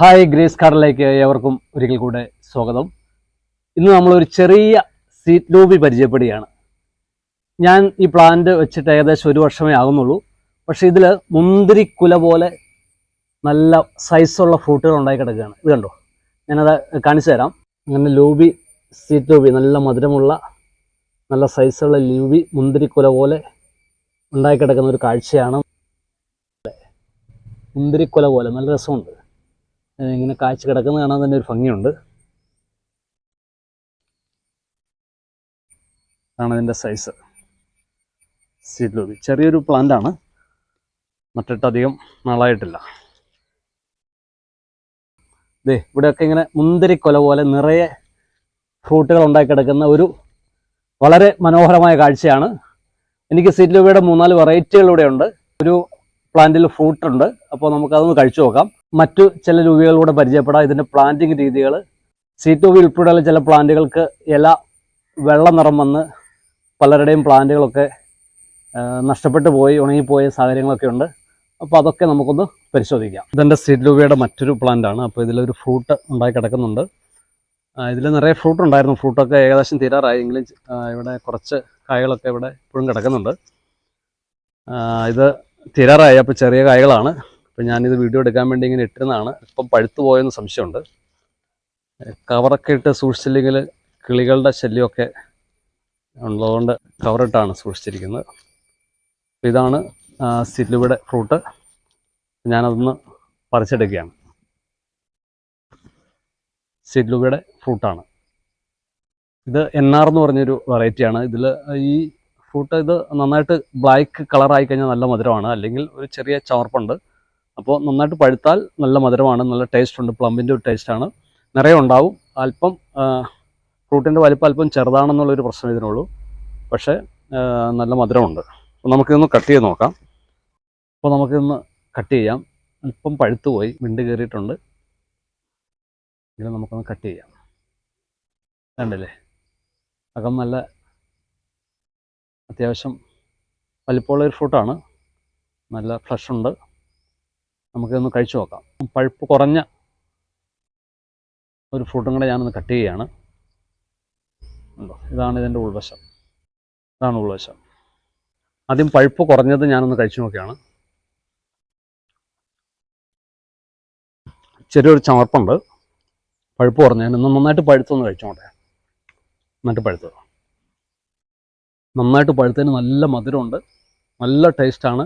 Hi grace കാർഡിലേക്ക് ഏവർക്കും ഒരിക്കൽ കൂടെ സ്വാഗതം. ഇന്ന് നമ്മളൊരു ചെറിയ സീറ്റ് ലോബി പരിചയപ്പെടുകയാണ്. ഞാൻ ഈ പ്ലാന്റ് വെച്ചിട്ട് ഏകദേശം ഒരു വർഷമേ ആകുന്നുള്ളൂ. പക്ഷേ ഇതിൽ മുന്തിരിക്കുല പോലെ നല്ല സൈസുള്ള ഫ്രൂട്ടുകൾ ഉണ്ടായി കിടക്കുകയാണ്. ഇത് കണ്ടോ? ഞാനത് കാണിച്ചു തരാം. അങ്ങനെ ലൂബി സീറ്റ് ലൂബി നല്ല മധുരമുള്ള നല്ല സൈസുള്ള ലൂബി മുന്തിരിക്കുല പോലെ ഉണ്ടായി കിടക്കുന്ന ഒരു കാഴ്ചയാണ്. മുന്തിരിക്കുല പോലെ നല്ല രസമുണ്ട്. ഇങ്ങനെ കാഴ്ച കിടക്കുന്ന കാണാൻ തന്നെ ഒരു ഭംഗിയുണ്ട്. ആണ് ഇതിന്റെ സൈസ് സീഡ്ലൂബി ചെറിയൊരു പ്ലാന്റ് ആണ്. മറ്റിട്ടധികം നാളായിട്ടില്ല. ദേ ഇവിടെയൊക്കെ ഇങ്ങനെ മുന്തിരിക്കൊല പോലെ നിറയെ ഫ്രൂട്ടുകൾ ഉണ്ടാക്കി കിടക്കുന്ന ഒരു വളരെ മനോഹരമായ കാഴ്ചയാണ്. എനിക്ക് ലൂബിയുടെ മൂന്നാൽ വെറൈറ്റികൾ ഉണ്ട്. ഒരു പ്ലാന്റിൽ ഫ്രൂട്ട് ഉണ്ട്. അപ്പോൾ നമുക്കതൊന്ന് കഴിച്ചു നോക്കാം. മറ്റു ചില രൂപികളിലൂടെ പരിചയപ്പെടാം. ഇതിന്റെ പ്ലാന്റിങ് രീതികൾ. സീറ്റോവി ഉൾപ്പെടെയുള്ള ചില പ്ലാന്റുകൾക്ക് ഇല വെള്ള നിറം വന്ന് പലരുടെയും പ്ലാന്റുകളൊക്കെ നഷ്ടപ്പെട്ടു പോയി ഉണങ്ങിപ്പോയ സാഹചര്യങ്ങളൊക്കെ ഉണ്ട്. അപ്പോൾ അതൊക്കെ നമുക്കൊന്ന് പരിശോധിക്കാം. ഇതെന്റെ സീഡ് ലൂബിയുടെ മറ്റൊരു പ്ലാന്റാണ് അപ്പോൾ ഇതിലൊരു ഫ്രൂട്ട് ഉണ്ടായി കിടക്കുന്നുണ്ട്. ഇതിൽ നിറയെ ഫ്രൂട്ട് ഉണ്ടായിരുന്നു. ഫ്രൂട്ടൊക്കെ ഏകദേശം തീരാറായി എങ്കിലും ഇവിടെ കുറച്ച് കായകളൊക്കെ ഇവിടെ ഇപ്പോഴും കിടക്കുന്നുണ്ട്. ഇത് തീരാറായി. അപ്പോൾ ചെറിയ കായകളാണ്. അപ്പം ഞാനിത് വീഡിയോ എടുക്കാൻ വേണ്ടി ഇങ്ങനെ ഇട്ടിരുന്നതാണ്. ഇപ്പം പഴുത്തു പോയെന്ന് സംശയമുണ്ട്. കവറൊക്കെ ഇട്ട് സൂക്ഷിച്ചില്ലെങ്കിൽ കിളികളുടെ ശല്യമൊക്കെ ഉള്ളതുകൊണ്ട് കവറിട്ടാണ് സൂക്ഷിച്ചിരിക്കുന്നത്. ഇതാണ് സില്ലുവിടെ ഫ്രൂട്ട്. ഞാനതൊന്ന് പറിച്ചെടുക്കുകയാണ്. സില്ലുവയുടെ ഫ്രൂട്ടാണ്. ഇത് എൻ ആർ എന്ന് പറഞ്ഞൊരു വെറൈറ്റിയാണ്. ഇതിൽ ഈ ഫ്രൂട്ട് ഇത് നന്നായിട്ട് ബ്ലാക്ക് കളറായി കഴിഞ്ഞാൽ നല്ല മധുരമാണ്. അല്ലെങ്കിൽ ഒരു ചെറിയ ചവർപ്പുണ്ട്. അപ്പോൾ നന്നായിട്ട് പഴുത്താൽ നല്ല മധുരമാണ് നല്ല ടേസ്റ്റ് ഉണ്ട് പ്ലംബിന്റെ ഒരു ടേസ്റ്റാണ് നിറയെ ഉണ്ടാവും. അല്പം ഫ്രൂട്ടിന്റെ വലിപ്പം അല്പം ചെറുതാണെന്നുള്ളൊരു പ്രശ്നം ഇതിനുള്ളൂ. പക്ഷേ നല്ല മധുരമുണ്ട്. അപ്പോൾ നമുക്കിതൊന്ന് കട്ട് ചെയ്ത് നോക്കാം. അപ്പോൾ നമുക്കിതൊന്ന് കട്ട് ചെയ്യാം. അല്പം പഴുത്തു പോയി വിണ്ട് കയറിയിട്ടുണ്ട്. ഇങ്ങനെ നമുക്കൊന്ന് കട്ട് ചെയ്യാം. കണ്ടില്ലേ? അകം നല്ല അത്യാവശ്യം വലിപ്പമുള്ള ഒരു ഫ്രൂട്ടാണ് നല്ല ഫ്ലഷ് ഉണ്ട്. നമുക്കിതൊന്ന് കഴിച്ചു നോക്കാം. പഴുപ്പ് കുറഞ്ഞ ഒരു ഫ്രൂട്ടും കൂടെ ഞാനൊന്ന് കട്ട് ചെയ്യുകയാണ്. ഇതാണ് ഇതിന്റെ ഉൾവശം. ഇതാണ് ഉൾവശം. ആദ്യം പഴുപ്പ് കുറഞ്ഞത് ഞാനൊന്ന് കഴിച്ചു നോക്കുകയാണ് ചെറിയൊരു ചമർപ്പുണ്ട് പഴുപ്പ് കുറഞ്ഞതിന് നന്നായിട്ട് പഴുത്തൊന്ന് കഴിച്ചോട്ടെ നന്നായിട്ട് പഴുത്തത്. നന്നായിട്ട് പഴുത്തതിന് നല്ല മധുരമുണ്ട്. നല്ല ടേസ്റ്റാണ്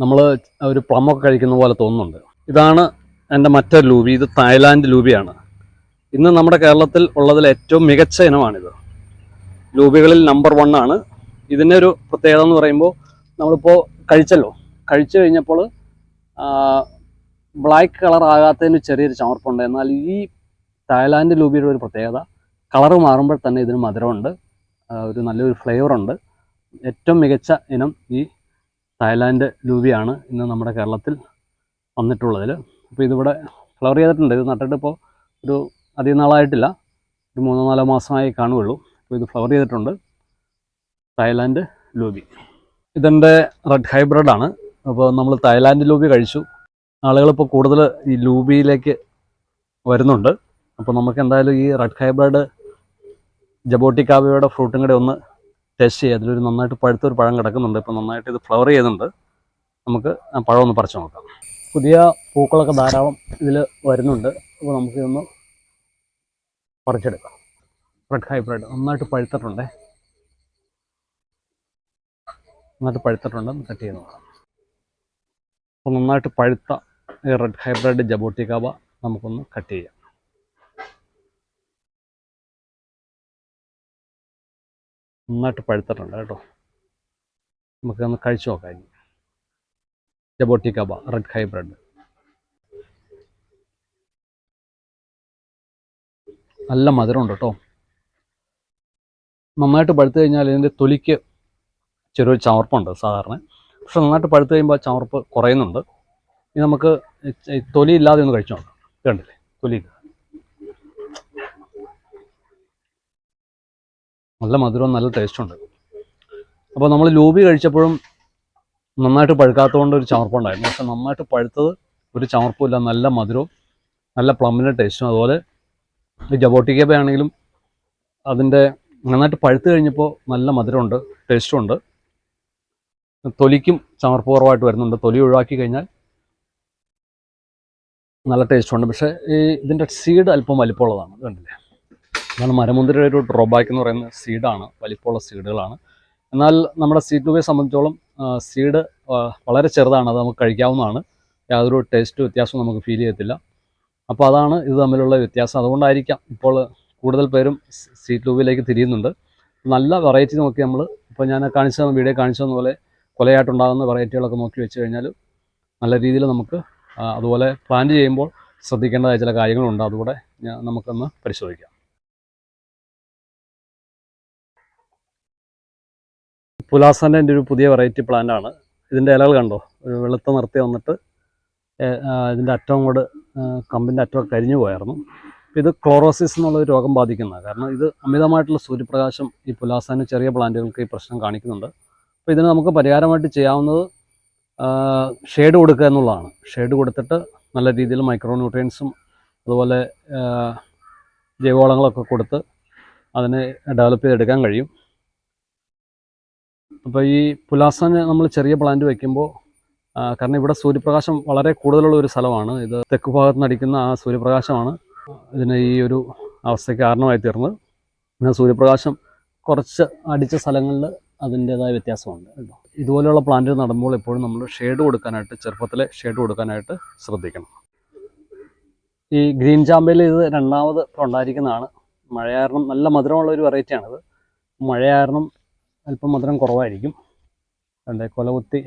നമ്മൾ ഒരു പ്ലമൊക്കെ കഴിക്കുന്ന പോലെ തോന്നുന്നുണ്ട്. ഇതാണ് എന്റെ മറ്റൊരു ലൂബി ഇത് തായ്ലാൻഡ് ലൂബിയാണ് ഇന്ന് നമ്മുടെ കേരളത്തിൽ ഉള്ളതിൽ ഏറ്റവും മികച്ച ഇനമാണിത്. ലൂബികളിൽ നമ്പർ വൺ ആണ്. ഇതിന്റെ ഒരു പ്രത്യേകത എന്ന് പറയുമ്പോൾ നമ്മളിപ്പോൾ കഴിച്ചല്ലോ. കഴിച്ചു കഴിഞ്ഞപ്പോൾ ബ്ലാക്ക് കളർ ആകാത്തതിന് ചെറിയൊരു ചമർപ്പുണ്ട്. എന്നാൽ ഈ തായ്ലാൻഡ് ലൂബിയുടെ ഒരു പ്രത്യേകത കളർ മാറുമ്പോൾ തന്നെ ഇതിന് മധുരമുണ്ട്. ഒരു നല്ലൊരു ഫ്ലേവറുണ്ട് ഏറ്റവും മികച്ച ഇനം ഈ തായ്ലാൻഡ് ലൂവിയാണ് ഇന്ന് നമ്മുടെ കേരളത്തിൽ വന്നിട്ടുള്ളതിൽ അപ്പോൾ ഇതിവിടെ ഫ്ലവർ ചെയ്തിട്ടുണ്ട്. ഇത് നട്ടിട്ട് ഇപ്പോൾ ഒരു അധികം നാളായിട്ടില്ല. ഒരു മൂന്നോ നാലോ മാസമായി കാണുകയുള്ളൂ. അപ്പോൾ ഇത് ഫ്ലവർ ചെയ്തിട്ടുണ്ട്. തായ്ലാൻഡ് ലൂബി ഇതെന്റെ റെഡ് ഹൈബ്രിഡാണ് അപ്പോൾ നമ്മൾ തായ്ലാൻഡ് ലൂബി കഴിച്ചു. ആളുകളിപ്പോൾ കൂടുതൽ ഈ ലൂബിയിലേക്ക് വരുന്നുണ്ട്. അപ്പോൾ നമുക്ക് എന്തായാലും ഈ റെഡ് ഹൈബ്രിഡ് ജബോട്ടിക്കാവയുടെ ഫ്രൂട്ടും കൂടെ ഒന്ന് ടേസ്റ്റ് ചെയ്യുക അതിലൊരു നന്നായിട്ട് പഴുത്തൊരു പഴം കിടക്കുന്നുണ്ട്. ഇപ്പോൾ നന്നായിട്ട് ഇത് ഫ്ലവർ ചെയ്യുന്നുണ്ട്. നമുക്ക് ആ പഴം ഒന്ന് പറിച്ചു നോക്കാം. പുതിയ പൂക്കളൊക്കെ ധാരാളം ഇതിൽ വരുന്നുണ്ട്. അപ്പോൾ നമുക്ക് ഇതൊന്ന് പറിച്ചെടുക്കാം. റെഡ് ഹൈബ്രിഡ് നന്നായിട്ട് പഴുത്തിട്ടുണ്ടേ. നന്നായിട്ട് പഴുത്തിട്ടുണ്ട്. കട്ട് ചെയ്ത് നോക്കാം. അപ്പോൾ നന്നായിട്ട് പഴുത്ത റെഡ് ഹൈബ്രിഡ് ജബോട്ടിക്കാവ നമുക്കൊന്ന് കട്ട് ചെയ്യാം. നന്നായിട്ട് പഴുത്തിട്ടുണ്ട് കേട്ടോ. നമുക്ക് ഒന്ന് കഴിച്ചു നോക്കാം ഇനി. ജബോട്ടി കബ റെഡ് ഹൈബ്രിഡ് നല്ല മധുരമുണ്ട് കേട്ടോ. നന്നായിട്ട് പഴുത്തു കഴിഞ്ഞാൽ ഇതിന്റെ തൊലിക്ക് ചെറിയൊരു ചവർപ്പുണ്ട് സാധാരണ. പക്ഷെ നന്നായിട്ട് പഴുത്ത് കഴിയുമ്പോൾ ആ ചവർപ്പ് കുറയുന്നുണ്ട്. ഇനി നമുക്ക് തൊലി ഇല്ലാതെ ഒന്ന് കഴിച്ചു നോക്കാം. കണ്ടില്ലേ തൊലി ഇല്ല. നല്ല മധുരവും നല്ല ടേസ്റ്റും ഉണ്ട്. അപ്പോൾ നമ്മൾ ലൂബി കഴിച്ചപ്പോഴും നന്നായിട്ട് പഴുക്കാത്തതുകൊണ്ട് ഒരു ചവർപ്പുണ്ടായിരുന്നു പക്ഷെ നന്നായിട്ട് പഴുത്തത് ഒരു ചമർപ്പുമില്ല നല്ല മധുരവും നല്ല പ്ലമ്മിന്റെ ടേസ്റ്റും അതുപോലെ ജബോട്ടിക്കപ്പ ആണെങ്കിലും അതിന്റെ നന്നായിട്ട് പഴുത്ത് കഴിഞ്ഞപ്പോൾ നല്ല മധുരമുണ്ട് ടേസ്റ്റും ഉണ്ട്. തൊലിക്കും ചമർപ്പ് കുറവായിട്ട് വരുന്നുണ്ട്. തൊലി ഒഴിവാക്കി കഴിഞ്ഞാൽ നല്ല ടേസ്റ്റുണ്ട് പക്ഷേ ഈ ഇതിന്റെ സീഡ് അല്പം വലിപ്പമുള്ളതാണ് കണ്ടില്ലേ? അതാണ് മരമുന്തിരിയുടെ ഒരു ഡ്രോബാക്ക് എന്ന് പറയുന്ന സീഡാണ് വലിപ്പമുള്ള സീഡുകളാണ് എന്നാൽ നമ്മുടെ സീഡ് ലൂബിയെ സംബന്ധിച്ചോളം സീഡ് വളരെ ചെറുതാണ് അത് നമുക്ക് കഴിക്കാവുന്നതാണ്. യാതൊരു ടേസ്റ്റ് വ്യത്യാസവും നമുക്ക് ഫീൽ ചെയ്യത്തില്ല. അപ്പോൾ അതാണ് ഇത് തമ്മിലുള്ള വ്യത്യാസം. അതുകൊണ്ടായിരിക്കാം ഇപ്പോൾ കൂടുതൽ പേരും സീഡ് ലൂബിലേക്ക് തിരിയുന്നുണ്ട്. നല്ല വെറൈറ്റി നോക്കി നമ്മൾ ഇപ്പോൾ ഞാൻ കാണിച്ച വീഡിയോ കാണിച്ചതെന്ന പോലെ കൊലയായിട്ടുണ്ടാകുന്ന വെറൈറ്റികളൊക്കെ നോക്കി വെച്ച് കഴിഞ്ഞാൽ നല്ല രീതിയിൽ നമുക്ക് അതുപോലെ പ്ലാൻ ചെയ്യുമ്പോൾ ശ്രദ്ധിക്കേണ്ടതായ ചില കാര്യങ്ങളുണ്ട്. അതുകൂടെ നമുക്കൊന്ന് പരിശോധിക്കാം. പുലാസന്റെ എന്റെ ഒരു പുതിയ വെറൈറ്റി പ്ലാന്റ് ആണ്. ഇതിന്റെ ഇലകൾ കണ്ടോ? ഒരു വെളുത്ത നിർത്തി വന്നിട്ട് ഇതിന്റെ അറ്റവും കൂടെ കമ്പിന്റെ അറ്റമൊക്കെ കരിഞ്ഞു പോയായിരുന്നു. ഇത് ക്ലോറോസിസ് എന്നുള്ള ഒരു രോഗം ബാധിക്കുന്നതാണ്. കാരണം ഇത് അമിതമായിട്ടുള്ള സൂര്യപ്രകാശം ഈ പുലാസാന്റെ ചെറിയ പ്ലാന്റുകൾക്ക് ഈ പ്രശ്നം കാണിക്കുന്നുണ്ട്. അപ്പോൾ ഇതിന് നമുക്ക് പരിഹാരമായിട്ട് ചെയ്യാവുന്നത് ഷെയ്ഡ് കൊടുക്കുക എന്നുള്ളതാണ്. ഷെയ്ഡ് കൊടുത്തിട്ട് നല്ല രീതിയിൽ മൈക്രോ ന്യൂട്രിയൻസും അതുപോലെ ജൈവവളങ്ങളൊക്കെ കൊടുത്ത് അതിനെ ഡെവലപ്പ് ചെയ്തെടുക്കാൻ കഴിയും. അപ്പോൾ ഈ പുലാസന് നമ്മൾ ചെറിയ പ്ലാന്റ് വയ്ക്കുമ്പോൾ കാരണം ഇവിടെ സൂര്യപ്രകാശം വളരെ കൂടുതലുള്ള ഒരു സ്ഥലമാണ്. ഇത് തെക്ക് ഭാഗത്ത് നിന്ന് അടിക്കുന്ന ആ സൂര്യപ്രകാശമാണ്. ഇതിന് ഈ ഒരു അവസ്ഥയ്ക്ക് കാരണമായി തീർന്നത്. പിന്നെ സൂര്യപ്രകാശം കുറച്ച് അടിച്ച സ്ഥലങ്ങളിൽ അതിന്റേതായ വ്യത്യാസമുണ്ട് കേട്ടോ. ഇതുപോലെയുള്ള പ്ലാന്റ് നടുമ്പോൾ എപ്പോഴും നമ്മൾ ഷെയ്ഡ് കൊടുക്കാനായിട്ട് ചെറുപ്പത്തിലെ ഷെയ്ഡ് കൊടുക്കാനായിട്ട് ശ്രദ്ധിക്കണം. ഈ ഗ്രീൻ ചാമ്പയിൽ ഇത് രണ്ടാമത് ഉണ്ടായിരിക്കുന്നതാണ്. മഴ കാരണം നല്ല മധുരമുള്ള ഒരു വെറൈറ്റിയാണിത് മഴ കാരണം അല്പം മധുരം കുറവായിരിക്കും. അതിന്റെ കൊലകുത്തി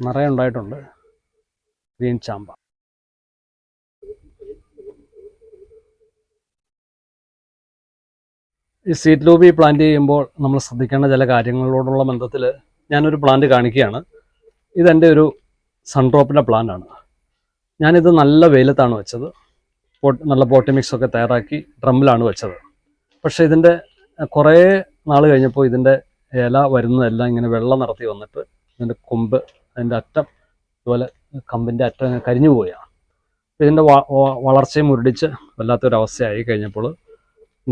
നിറയെ ഉണ്ടായിട്ടുണ്ട്. ഗ്രീൻ ചാമ്പ. ഈ സീറ്റ് ലൂബി പ്ലാന്റ് ചെയ്യുമ്പോൾ നമ്മൾ ശ്രദ്ധിക്കേണ്ട ചില കാര്യങ്ങളോടുള്ള ബന്ധത്തിൽ ഞാനൊരു പ്ലാന്റ് കാണിക്കുകയാണ്. ഇതെന്റെ ഒരു സൺഡ്രോപ്പിന്റെ പ്ലാന്റ് ആണ്. ഞാനിത് നല്ല വെയിലത്താണ് വെച്ചത്. നല്ല പോട്ടി മിക്സ് ഒക്കെ തയ്യാറാക്കി ഡ്രമ്മിലാണ് വെച്ചത്. പക്ഷേ ഇതിന്റെ കുറേ നാൾ കഴിഞ്ഞപ്പോൾ ഇതിന്റെ ഇല വരുന്നതെല്ലാം ഇങ്ങനെ വെള്ളം നടത്തി വന്നിട്ട് ഇതിന്റെ കൊമ്പ് അതിന്റെ അറ്റം അതുപോലെ കമ്പിന്റെ അറ്റം ഇങ്ങനെ കരിഞ്ഞു പോവുകയാണ്. ഇതിന്റെ വളർച്ചയും മുരടിച്ച് വല്ലാത്തൊരവസ്ഥയായി കഴിഞ്ഞപ്പോൾ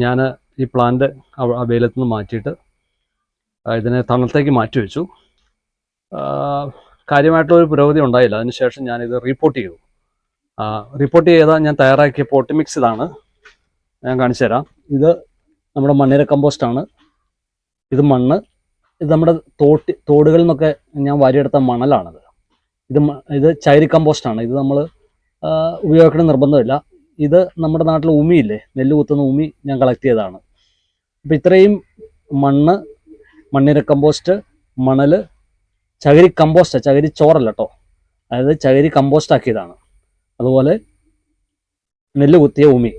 ഞാൻ ഈ പ്ലാന്റ് വെയിലത്ത് നിന്ന് മാറ്റിയിട്ട് ഇതിനെ തണലത്തേക്ക് മാറ്റി വെച്ചു. കാര്യമായിട്ടുള്ള കാര്യമായിട്ടുള്ളൊരു പുരോഗതി ഉണ്ടായില്ല. അതിനുശേഷം ഞാനിത് റിപ്പോർട്ട് ചെയ്തു. റിപ്പോർട്ട് ചെയ്താൽ ഞാൻ തയ്യാറാക്കിയ പോട്ടി മിക്സ് ഇതാണ്. ഞാൻ കാണിച്ചു തരാം ഇത് നമ്മുടെ മണ്ണിര കമ്പോസ്റ്റാണ് ഇത് മണ്ണ് ഇത് നമ്മുടെ തോട്ടി തോടുകളിൽ നിന്നൊക്കെ ഞാൻ വാരിയെടുത്ത മണലാണിത്. ഇത് ഇത് ചൈരി കമ്പോസ്റ്റാണ് ഇത് നമ്മൾ ഉപയോഗിക്കണം നിർബന്ധമില്ല. ഇത് നമ്മുടെ നാട്ടിൽ ഉമിയില്ലേ? നെല്ല് കുത്തുന്ന ഉമി ഞാൻ കളക്ട് ചെയ്തതാണ്. അപ്പം ഇത്രയും മണ്ണ് മണ്ണിര കമ്പോസ്റ്റ് മണൽ ചകിരി കമ്പോസ്റ്റ് ചകിരി ചോറല്ല കേട്ടോ അതായത് ചകിരി കമ്പോസ്റ്റ് ആക്കിയതാണ് അതുപോലെ നെല്ല് കുത്തിയ ഉമി.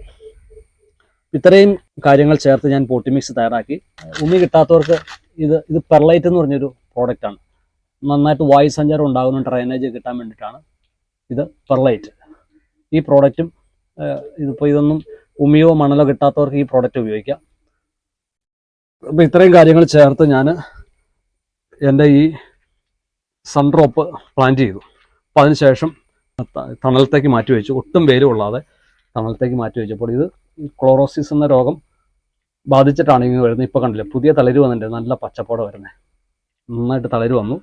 ഇത്രയും കാര്യങ്ങൾ ചേർത്ത് ഞാൻ പോട്ടി മിക്സ് തയ്യാറാക്കി. ഉമി കിട്ടാത്തവർക്ക് ഇത് ഇത് പെർലൈറ്റ് എന്ന് പറഞ്ഞൊരു പ്രോഡക്റ്റാണ് നന്നായിട്ട് വായു സഞ്ചാരം ഉണ്ടാകുന്ന ഡ്രൈനേജ് കിട്ടാൻ വേണ്ടിയിട്ടാണ് ഇത് പെർലൈറ്റ് ഈ പ്രോഡക്റ്റും ഇതിപ്പോൾ ഇതൊന്നും ഉമിയോ മണലോ കിട്ടാത്തവർക്ക് ഈ പ്രോഡക്റ്റ് ഉപയോഗിക്കാം. അപ്പം ഇത്രയും കാര്യങ്ങൾ ചേർത്ത് ഞാൻ എന്റെ ഈ സൺഡ്രോപ്പ് പ്ലാൻ ചെയ്തു. അപ്പം അതിനുശേഷം തണലത്തേക്ക് മാറ്റി വെച്ചു. ഒട്ടും വേര് തണലത്തേക്ക് മാറ്റി വെച്ചപ്പോൾ ഇത് ക്ലോറോസിസ് എന്ന രോഗം ബാധിച്ചിട്ടാണ് ഇങ്ങനെ വരുന്നത്. ഇപ്പോൾ കണ്ടില്ലേ പുതിയ തളിര് വന്നിട്ടുണ്ട്. നല്ല പച്ചപ്പോടെ വരുന്നത് നന്നായിട്ട് തളിര് വന്നു.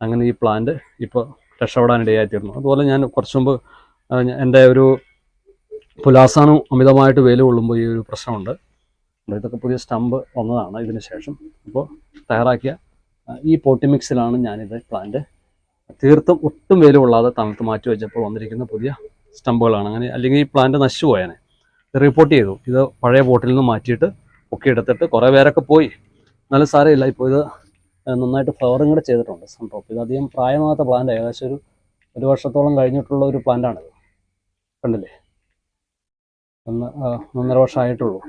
അങ്ങനെ ഈ പ്ലാന്റ് ഇപ്പോൾ രക്ഷപ്പെടാനിടയായി തീർന്നു അതുപോലെ ഞാൻ കുറച്ച് മുമ്പ് എന്റെ ഒരു പുലാസാനു അമിതമായിട്ട് വെയിൽ കൊള്ളുമ്പോൾ ഈ ഒരു പ്രശ്നമുണ്ട്. ഇതൊക്കെ പുതിയ സ്റ്റമ്പ് വന്നതാണ് ഇതിന് ശേഷം. അപ്പോൾ തയ്യാറാക്കിയ ഈ പോട്ടി മിക്സിലാണ് ഞാനിത് പ്ലാന്റ് തീർത്തും ഒട്ടും വെയിൽ കൊള്ളാതെ തണുത്ത് മാറ്റി വെച്ചപ്പോൾ വന്നിരിക്കുന്ന പുതിയ സ്റ്റമ്പുകളാണ് അങ്ങനെ അല്ലെങ്കിൽ ഈ പ്ലാന്റ് നശിച്ചു പോയേനെ. റിപ്പോർട്ട് ചെയ്തു. ഇത് പഴയ ബോട്ടിൽ നിന്ന് മാറ്റിയിട്ട് ഒക്കെ എടുത്തിട്ട് കുറേ പേരൊക്കെ പോയി. എന്നാലും സാരമില്ല. ഇപ്പോൾ ഇത് നന്നായിട്ട് ഫ്ലവറും കൂടെ ചെയ്തിട്ടുണ്ട്. സൺഡ്രോപ്പ് ഇത് അധികം പ്രായമാകാത്ത പ്ലാന്റ് ഏകദേശം ഒരു ഒരു വർഷത്തോളം കഴിഞ്ഞിട്ടുള്ള ഒരു പ്ലാന്റാണിത് കണ്ടില്ലേ? ഒന്ന് ഒന്നര വർഷമായിട്ടുള്ളൂ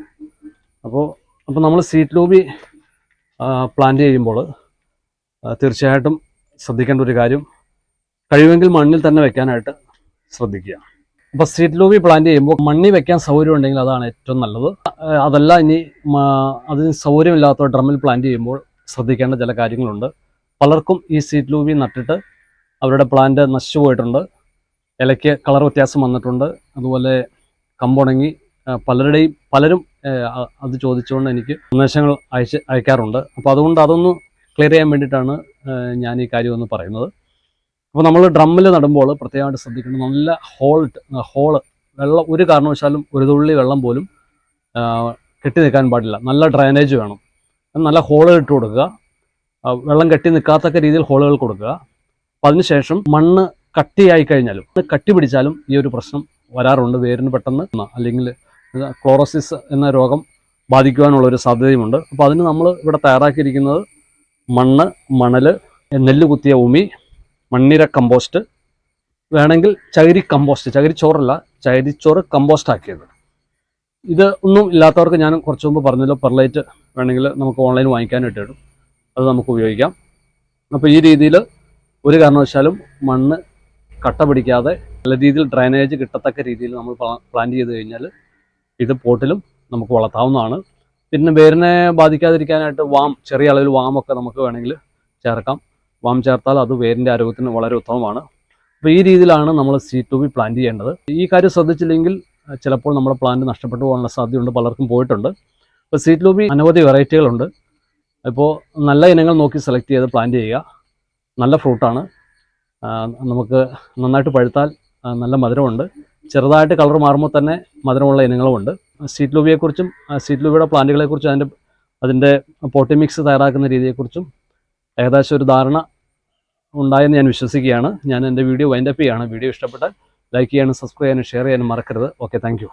അപ്പോൾ അപ്പോൾ നമ്മൾ സീറ്റ് ലൂബി പ്ലാന്റ് ചെയ്യുമ്പോൾ തീർച്ചയായിട്ടും ശ്രദ്ധിക്കേണ്ട ഒരു കാര്യം കഴിവെങ്കിൽ മണ്ണിൽ തന്നെ വെക്കാനായിട്ട് ശ്രദ്ധിക്കുക. അപ്പോൾ സ്ട്രീറ്റ് ലൂബി പ്ലാന്റ് ചെയ്യുമ്പോൾ മണ്ണി വെക്കാൻ സൗകര്യം ഉണ്ടെങ്കിൽ അതാണ് ഏറ്റവും നല്ലത്. അതല്ല ഇനി അതിന് സൗകര്യമില്ലാത്ത ഡ്രമ്മിൽ പ്ലാന്റ് ചെയ്യുമ്പോൾ ശ്രദ്ധിക്കേണ്ട ചില കാര്യങ്ങളുണ്ട്. പലർക്കും ഈ സീറ്റ് ലൂബി നട്ടിട്ട് അവരുടെ പ്ലാന്റ് നശിച്ചു പോയിട്ടുണ്ട്. ഇലയ്ക്ക് കളർ വ്യത്യാസം വന്നിട്ടുണ്ട്. അതുപോലെ കമ്പുണങ്ങി പലരുടെയും പലരും അത് ചോദിച്ചുകൊണ്ട് എനിക്ക് സന്ദേശങ്ങൾ അയച്ച് അയക്കാറുണ്ട്. അപ്പോൾ അതുകൊണ്ട് അതൊന്ന് ക്ലിയർ ചെയ്യാൻ വേണ്ടിയിട്ടാണ് ഞാൻ ഈ കാര്യം ഒന്ന് പറയുന്നത്. അപ്പോൾ നമ്മൾ ഡ്രമ്മിൽ നടുമ്പോൾ പ്രത്യേകമായിട്ട് ശ്രദ്ധിക്കണം നല്ല ഹോൾട്ട് ഹോൾ വെള്ളം ഒരു കാരണവശാലും ഒരു തുള്ളി വെള്ളം പോലും കെട്ടി നിൽക്കാൻ പാടില്ല. നല്ല ഡ്രൈനേജ് വേണം. നല്ല ഹോളുകൾ ഇട്ട് കൊടുക്കുക. വെള്ളം കെട്ടി നിൽക്കാത്തക്ക രീതിയിൽ ഹോളുകൾ കൊടുക്കുക. അപ്പം അതിനുശേഷം മണ്ണ് കട്ടിയായി കഴിഞ്ഞാലും കട്ടി പിടിച്ചാലും ഈ ഒരു പ്രശ്നം വരാറുണ്ട്. വേരിന് പെട്ടെന്ന് അല്ലെങ്കിൽ ക്ലോറോസിസ് എന്ന രോഗം ബാധിക്കുവാനുള്ള ഒരു സാധ്യതയുമുണ്ട്. അപ്പോൾ അതിന് നമ്മൾ ഇവിടെ തയ്യാറാക്കിയിരിക്കുന്നത് മണ്ണ് മണൽ നെല്ല് കുത്തിയ ഉമി മണ്ണിര കമ്പോസ്റ്റ് വേണമെങ്കിൽ ചകിരി കമ്പോസ്റ്റ് ചകിരിച്ചോറല്ല ചകിരിച്ചോറ് കമ്പോസ്റ്റ് ആക്കിയത്. ഇത് ഒന്നും ഇല്ലാത്തവർക്ക് ഞാൻ കുറച്ച് മുമ്പ് പറഞ്ഞല്ലോ പെർലൈറ്റ് വേണമെങ്കിൽ നമുക്ക് ഓൺലൈൻ വാങ്ങിക്കാനായിട്ട് ഇടും. അത് നമുക്ക് ഉപയോഗിക്കാം. അപ്പോൾ ഈ രീതിയിൽ ഒരു കാരണവശാലും മണ്ണ് കട്ട പിടിക്കാതെ നല്ല രീതിയിൽ ഡ്രൈനേജ് കിട്ടത്തക്ക രീതിയിൽ നമ്മൾ പ്ലാൻ ചെയ്ത് കഴിഞ്ഞാൽ ഇത് പോട്ടിലും നമുക്ക് വളർത്താവുന്നതാണ്. പിന്നെ വേരിനെ ബാധിക്കാതിരിക്കാനായിട്ട് വാം ചെറിയ അളവിൽ വാമൊക്കെ നമുക്ക് വേണമെങ്കിൽ ചേർക്കാം. വാം ചേർത്താൽ അത് വേരിന്റെ ആരോഗ്യത്തിന് വളരെ ഉത്തമമാണ്. അപ്പോൾ ഈ രീതിയിലാണ് നമ്മൾ സി ടു ബി പ്ലാന്റ് ചെയ്യേണ്ടത്. ഈ കാര്യം ശ്രദ്ധിച്ചില്ലെങ്കിൽ ചിലപ്പോൾ നമ്മുടെ പ്ലാന്റ് നഷ്ടപ്പെട്ടു പോകാനുള്ള സാധ്യതയുണ്ട്. പലർക്കും പോയിട്ടുണ്ട്. അപ്പോൾ സീറ്റ് ലൂബി അനവധി വെറൈറ്റികളുണ്ട് ഇപ്പോൾ നല്ല ഇനങ്ങൾ നോക്കി സെലക്ട് ചെയ്ത് പ്ലാന്റ് ചെയ്യുക. നല്ല ഫ്രൂട്ടാണ് നമുക്ക് നന്നായിട്ട് പഴുത്താൽ നല്ല മധുരമുണ്ട്. ചെറുതായിട്ട് കളർ മാറുമ്പോൾ തന്നെ മധുരമുള്ള ഇനങ്ങളുമുണ്ട് സീറ്റ് ലൂബിയെക്കുറിച്ചും സീറ്റ് ലൂബിയുടെ പ്ലാന്റുകളെക്കുറിച്ചും അതിന്റെ അതിന്റെ പോട്ടി മിക്സ് തയ്യാറാക്കുന്ന രീതിയെക്കുറിച്ചും ഏകദേശം ഒരു ധാരണ ഉണ്ടായെന്ന് ഞാൻ വിശ്വസിക്കുകയാണ്. ഞാൻ എന്റെ വീഡിയോ വൈൻഡപ്പ് ചെയ്യുകയാണ് വീഡിയോ ഇഷ്ടപ്പെട്ടാൽ ലൈക്ക് ചെയ്യാനും സബ്സ്ക്രൈബ് ചെയ്യാനും ഷെയർ ചെയ്യാനും മറക്കരുത്. Okay thank